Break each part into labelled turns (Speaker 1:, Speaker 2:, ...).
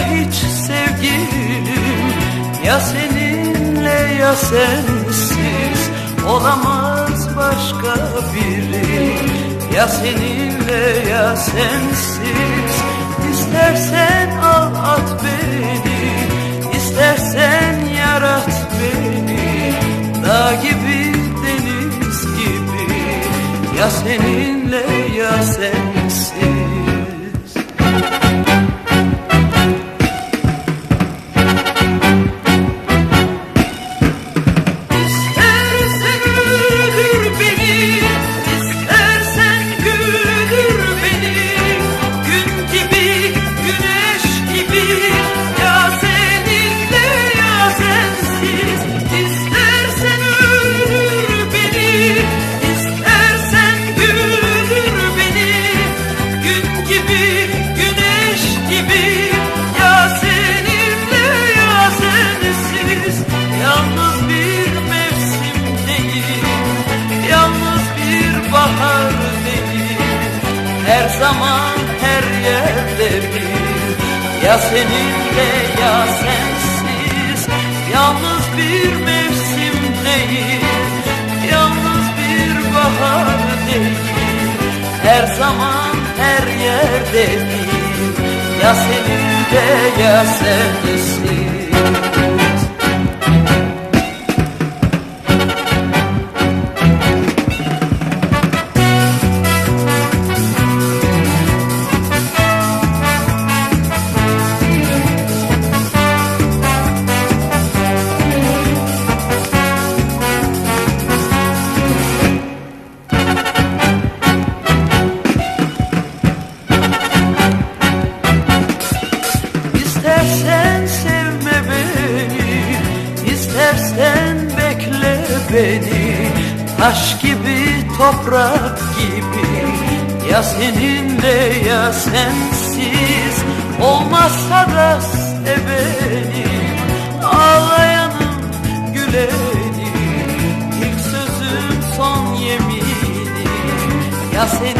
Speaker 1: hiç sevgilim Ya seninle ya sensiz Olamaz başka biri. Ya seninle ya sensiz İstersen al at beni İstersen yarat beni. Dağ gibi deniz gibi Ya seninle ya sensiz Her zaman her yerde bir, ya seninle ya sensiz. Yalnız bir mevsim değil, yalnız bir bahar değil. Her zaman her yerde bir, ya seninle ya sensiz. Beni Taş gibi, toprak gibi, ya seninle ya sensiz Olmazsa da sev beni, ağlayanım gülenim İlk sözüm son yeminim, ya seninle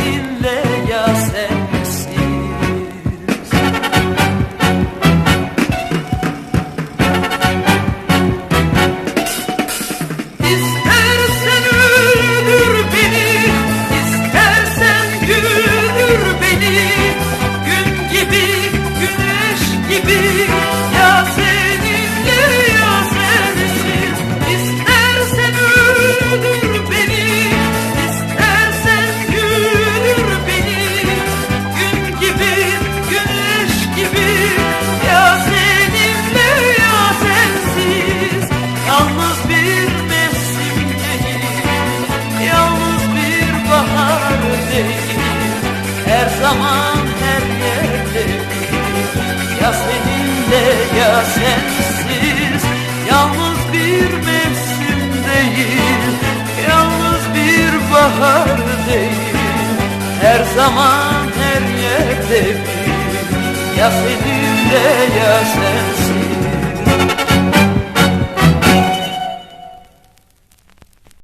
Speaker 1: Her zaman her yerde ya seninle ya sensiz. Yalnız bir mevsim değil, yalnız bir bahar değil. Her zaman her yerde bir, ya seninle ya sensiz.